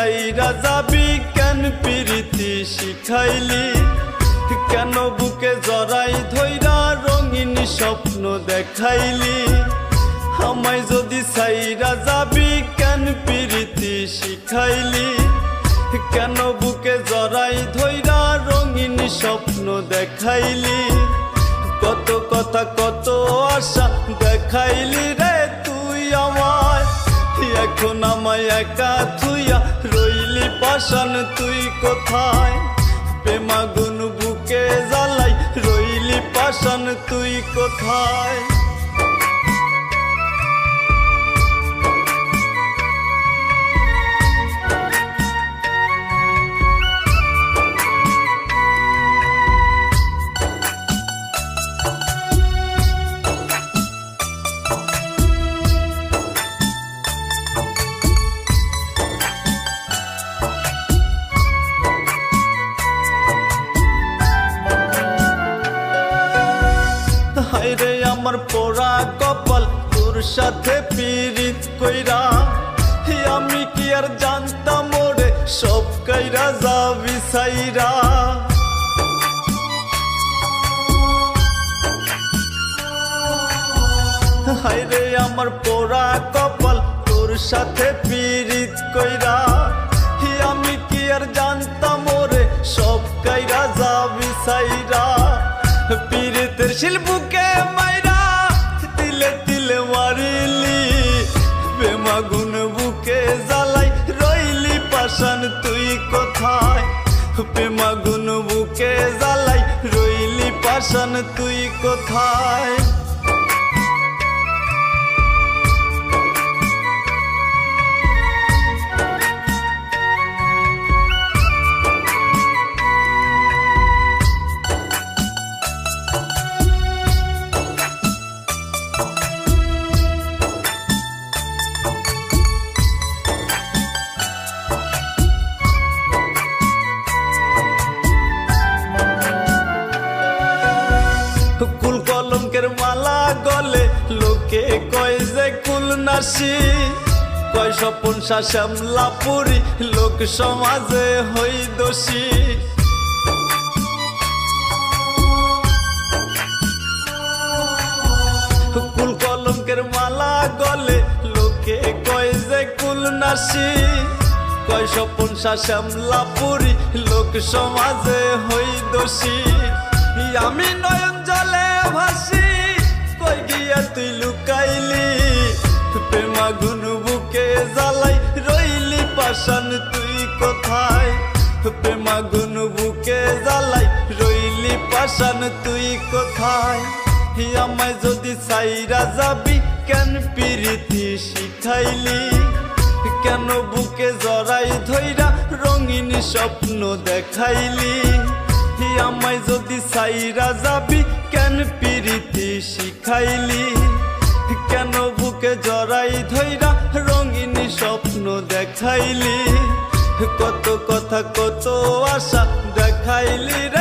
সাইরা যাবি কেন পিরিতি শিখাইলি? কেন বুকে জড়াই ধৈরা রঙিন স্বপ্ন দেখাইলি? আমায় যদি সাইরা যাবি কেন পিরিতি শিখাইলি? কেন বুকে জড়াই ধৈরা রঙিন স্বপ্ন দেখাইলি? কত কথা, কত আশা দেখাইলি রে তুই আমায়। এখন আমায় একা থুইয়া পাশান তুই কোথায়? প্রেমাগুন বুকে জ্বালাই রইলি পাশান তুই কোথায়? আমার পোড়া কপাল, তোর সাথে পিরিত কইরা। আমি কি আর জানতাম ওরে? সব কইরা যাবি সাইরা হায়রে আমার পোড়া কপাল, তোর সাথে পিরিত কইরা। আমি কি আর জানতাম ওরে? সব কইরা যাবি সাইরা পীড়িতের শিল্পুকে মাইরা মারিলি, বেমাগুন বুকে জ্বালাই রইলি পাশান তুই কোথায়? প্রেমাগুন বুকে জ্বালাই রইলি পাশান তুই কোথায়? কলঙ্কের মালা গলে, লোকে কয় যে কয় স্বপন শ্যামলা পুরি লোক সমাজে হই দোষী। কুল কলঙ্কের মালা গলে, লোকে কয় যে কুল নাসি কয় স্বপন শ্যামলা পুরি লোক সমাজে হই দোষী। আমি নয়ন জলে ভাসি কই গিয়া তুই লুকাইলি, প্রেমা গুন বুকে জ্বালাই রইলি পাশান তুই কোথায়? প্রেমা গুন বুকে জ্বালাই রইলি পাশান তুই কোথায়? আমায় যদি সাইরা যাবি, কেন পিরিতি শিখাইলি? কেন বুকে জড়াই ধইরা রঙিন স্বপ্ন দেখাইলি? হি আমায় যদি সাইরা যাবি, কেন পিরিতি শিখাইলি? কেন বুকে জড়াই ধৈরা রঙিন স্বপ্ন দেখাইলি? কত কথা, কত আশা দেখাইলি রে